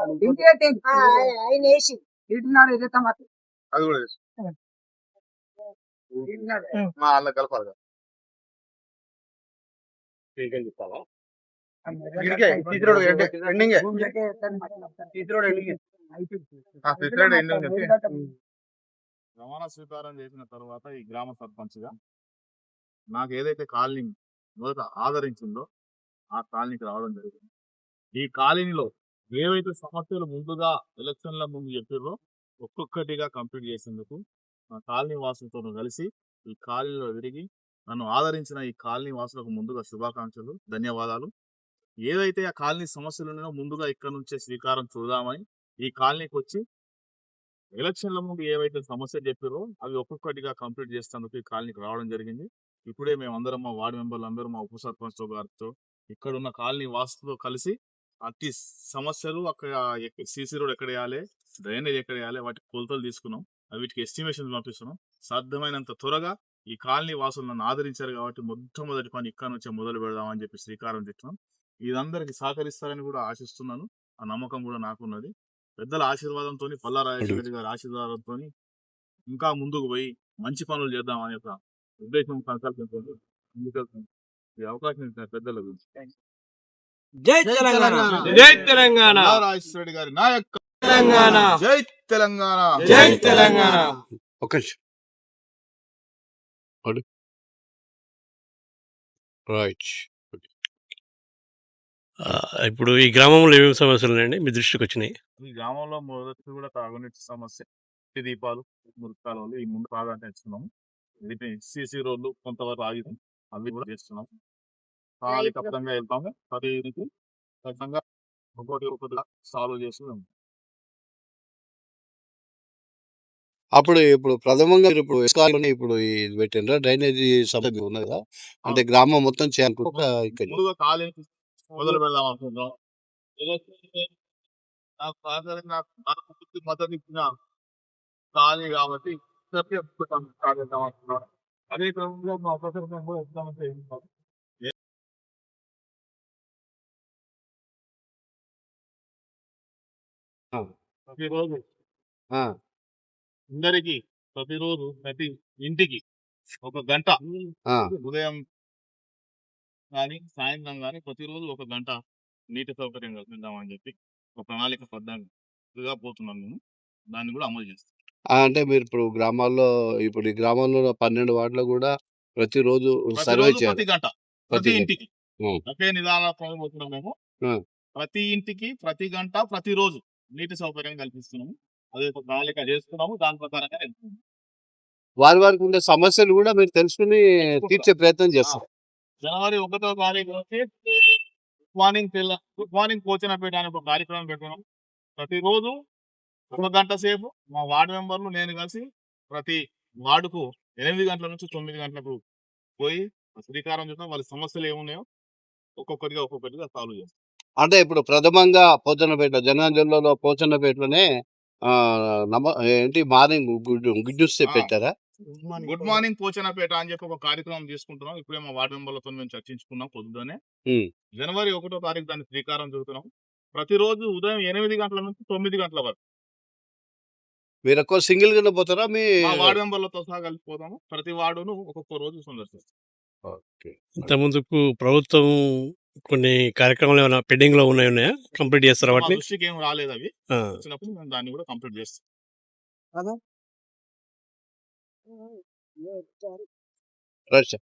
ఆయన వేసి. మాకు అది కూడా వేసు. మా అన్న కలపాలి ఎండింగే. ఎండింగే. ప్రమాణ స్వీకారం చేసిన తర్వాత ఈ గ్రామ సర్పంచ్గా నాకు ఏదైతే కాలనీ మొదట ఆదరించిందో ఆ కాలనీకి రావడం జరిగింది. ఈ కాలనీలో ఏవైతే సమస్యలు ముందుగా ఎలక్షన్ల ముందు చెప్పారో ఒక్కొక్కటిగా కంప్లీట్ చేసేందుకు ఆ కాలనీ వాసులతో కలిసి ఈ కాలనీలో తిరిగి నన్ను ఆదరించిన ఈ కాలనీ వాసులకు ముందుగా శుభాకాంక్షలు ధన్యవాదాలు. ఏదైతే ఆ కాలనీ సమస్యలు ఉన్నాయో ముందుగా ఇక్కడ నుంచే శ్రీకారం చూద్దామని ఈ కాలనీకి వచ్చి ఎలక్షన్ల ముందు ఏవైతే సమస్యలు చెప్పారో అవి ఒక్కొక్కటిగా కంప్లీట్ చేసేందుకు ఈ కాలనీకి రావడం జరిగింది. ఇప్పుడే మేము అందరం మా వార్డు మెంబర్లు అందరూ మా ఉప సర్పంచ్తో గారితో ఇక్కడ ఉన్న కాలనీ వాసులతో కలిసి అట్టి సమస్యలు అక్కడ సీసీ రోడ్ ఎక్కడ వేయాలి డ్రైనేజ్ ఎక్కడ వేయాలి వాటి కొలతలు తీసుకున్నాం. అవి వీటికి ఎస్టిమేషన్ పంపిస్తున్నాం. సాధ్యమైనంత త్వరగా ఈ కాలనీ వాసులు నన్ను ఆదరించారు కాబట్టి మొట్టమొదటి పని ఇక్కడ నుంచే మొదలు పెడదామని చెప్పి శ్రీకారం చుట్టాం. ఇదందరికి సహకరిస్తారని కూడా ఆశిస్తున్నాను. ఆ నమ్మకం కూడా నాకున్నది. పెద్దల ఆశీర్వాదంతో పల్లా గారి ఆశీర్వాదంతో ఇంకా ముందుకు పోయి మంచి పనులు చేద్దాం అనే ఒక ఉద్దేశం సంకల్పంతో ముందుకెళ్తాం. ఈ అవకాశం ఇచ్చిన గురించి. జై తెలంగాణ. జై తెలంగాణ. రాజేశ్వరి గారి నాయక తెలంగాణ. జై తెలంగాణ. జై తెలంగాణ. ఒక. రైట్. ఇప్పుడు ఈ గ్రామంలో ఏమేమి సమస్యలు ఉన్నాయండి? మీ దృష్టికి వచ్చినాయి. ఈ గ్రామంలో మొదటి కూడా తాగునీటి సమస్య ఇంటి దీపాలు మురికాలు ఈ ముందు ఇస్తున్నాము. వీటిని సీసీ రోడ్లు కొంతవరకు ఆగితం అవి కూడా చేస్తున్నాం ప్రణాళికబద్ధంగా వెళ్తాము. ప్రతి ఇంటికి ఖచ్చితంగా ఒకటి ఒకటి సాల్వ్ చేస్తున్నాం అప్పుడు ఇప్పుడు ప్రథమంగా మీరు ఇప్పుడు ఇస్కాలోని ఇప్పుడు ఇది పెట్టిండ్రా? డ్రైనేజీ సమస్య ఉన్నది కదా? అంటే గ్రామం మొత్తం చేయాలనుకుంటా ఇక్కడ ముందుగా కాలేజ్ మొదలు పెడదాం అనుకుంటున్నాం. నాకు సహకరి నాకు నాకు పూర్తి మద్దతు ఇచ్చిన కాలనీ కాబట్టి చేద్దాం అనుకున్నాను అదే క్రమంలో మా ప్రొఫెసర్ కూడా చేయించాం ప్రతిరోజు. అందరికి ప్రతిరోజు ప్రతి ఇంటికి ఒక గంట ఉదయం కానీ సాయంత్రం కానీ ప్రతిరోజు ఒక గంట నీటి సౌకర్యం కల్పిద్దామని చెప్పి ఒక ప్రణాళిక పద్ధతిగా పోతున్నాం మేము దాన్ని కూడా అమలు చేస్తాం అంటే మీరు ఇప్పుడు గ్రామాల్లో ఇప్పుడు ఈ గ్రామంలో పన్నెండు వార్డులో కూడా ప్రతిరోజు సర్వే చేయాలి. ప్రతి గంట ప్రతి. ఇంటికి. ఒకే నిదాన మేము. ప్రతి ఇంటికి ప్రతి గంట ప్రతిరోజు. నీటి సౌకర్యం కల్పిస్తున్నాము. అదే ఒక ప్రణాళిక చేస్తున్నాము. దాని ప్రకారంగా వెళ్తున్నాము. వారి వారికి ఉండే సమస్యలు కూడా మీరు తెలుసుకుని తీర్చే ప్రయత్నం చేస్తారు జనవరి ఒకటో తారీఖు నుంచి గుడ్ మార్నింగ్ తెల్ల గుడ్ మార్నింగ్ కోచనపేట అనే ఒక కార్యక్రమం పెట్టుకున్నాం. ప్రతిరోజు ఒక గంట సేపు మా వార్డు మెంబర్లు నేను కలిసి ప్రతి వార్డుకు ఎనిమిది గంటల నుంచి తొమ్మిది గంటలకు పోయి శ్రీకారం చుట్టాం. వాళ్ళ సమస్యలు ఏమున్నాయో ఒక్కొక్కటిగా ఒక్కొక్కటిగా సాల్వ్ చేస్తాం. అంటే ఇప్పుడు ప్రథమంగా పోచన్నపేట జనగాం జిల్లాలో పోచన్నపేటలోనే నమ ఏంటి మార్నింగ్ గుడ్ గుడ్ న్యూస్ ఆ. పెట్టారా గుడ్ మార్నింగ్ కోచనపేట అని చెప్పి ఒక కార్యక్రమం తీసుకుంటున్నాం. ఇప్పుడే మా వార్డు మెంబర్లతో మేము చర్చించుకున్నాం పొద్దునే. జనవరి ఒకటో తారీఖు దాన్ని శ్రీకారం చుడుతున్నాం. ప్రతిరోజు ఉదయం ఎనిమిది గంటల నుంచి తొమ్మిది గంటల వరకు. మీరు ఎక్కువ సింగిల్ గానే పోతారా? మీ మా వార్డు మెంబర్లతో సహా కలిసిపోతాము ప్రతి వార్డును ఒక్కొక్క రోజు సందర్శిస్తాం. ఓకే. ఇంతకుముందుకు ప్రభుత్వం కొన్ని కార్యక్రమాలు ఏమైనా పెండింగ్లో ఉన్నాయి ఉన్నాయా కంప్లీట్ చేస్తారా వాటిని దృష్టికి ఏం రాలేదు అవి ఆ, వచ్చినప్పుడు మేము దాన్ని కూడా కంప్లీట్ చేస్తాం రైట్ సార్